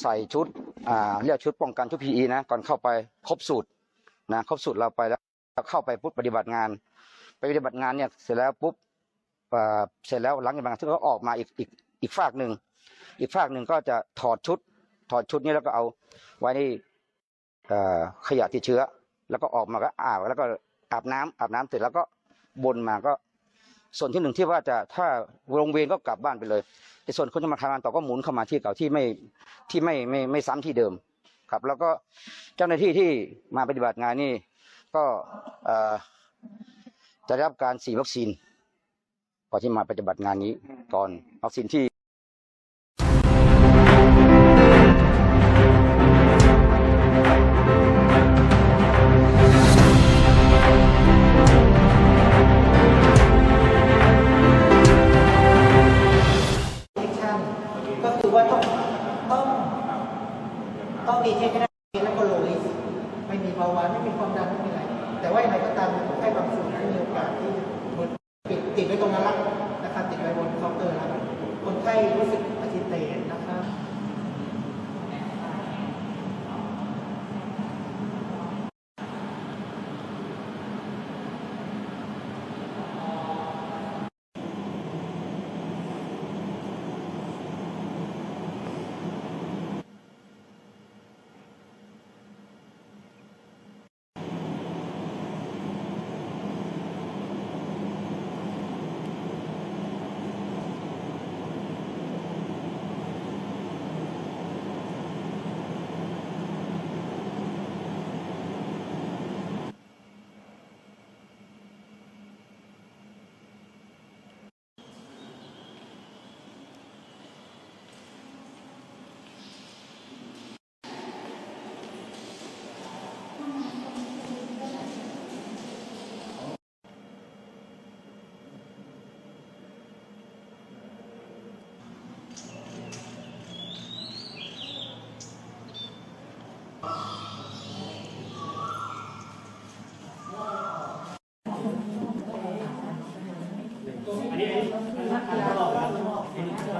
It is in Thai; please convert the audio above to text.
ใส่ชุดอ่าเรียกชุดป้องกันชุด PE นะก่อนเข้าไปครบสูตรนะครบสูตรเราไปแล้วเข้าไปปุ๊บปฏิบัติงาน ไปปฏิบัติงานเนี่ยเสร็จแล้วปุ๊บเสร็จแล้วหลังจากนั้นก็ออกมาอีกอีกอีกฝากหนึ่งอีกฝากหนึ่งก็จะถอดชุด ถอดชุดนี้แล้วก็เอาไว้ในขยะติดเชื้อ แล้วก็ออกมาก็อาบแล้วก็อาบน้ำอาบน้ำเสร็จแล้วก็บนมาก็ ส่วนที่หนึ่งที่ว่าจะถ้าโรงเวรก็กลับบ้านไปเลย แต่ส่วนคนจะมาทำงานต่อก็หมุนเข้ามาที่เก่าที่ไม่ที่ไม่ไม่ไม่ซ้ำที่เดิมครับ แล้วก็เจ้าหน้าที่ที่มาปฏิบัติงานนี่ก็จะได้รับการฉีดวัคซีนก่อนที่มาปฏิบัติงานนี้ก่อนวัคซีนที่ ต้องมีเทคชั่แล้วก็โลลิสไม่มีเบาหวานไม่มีความดันไม่มีอะไรแต่ว่าอย่างไรก็ตามคนไข้บางส่วนที่มีโอกาสที่มันติดติดไว้ตรงนั้นละนะครับติดไว้บนเคาน์เตอร์แล้วคนไข้รู้สึก ครับ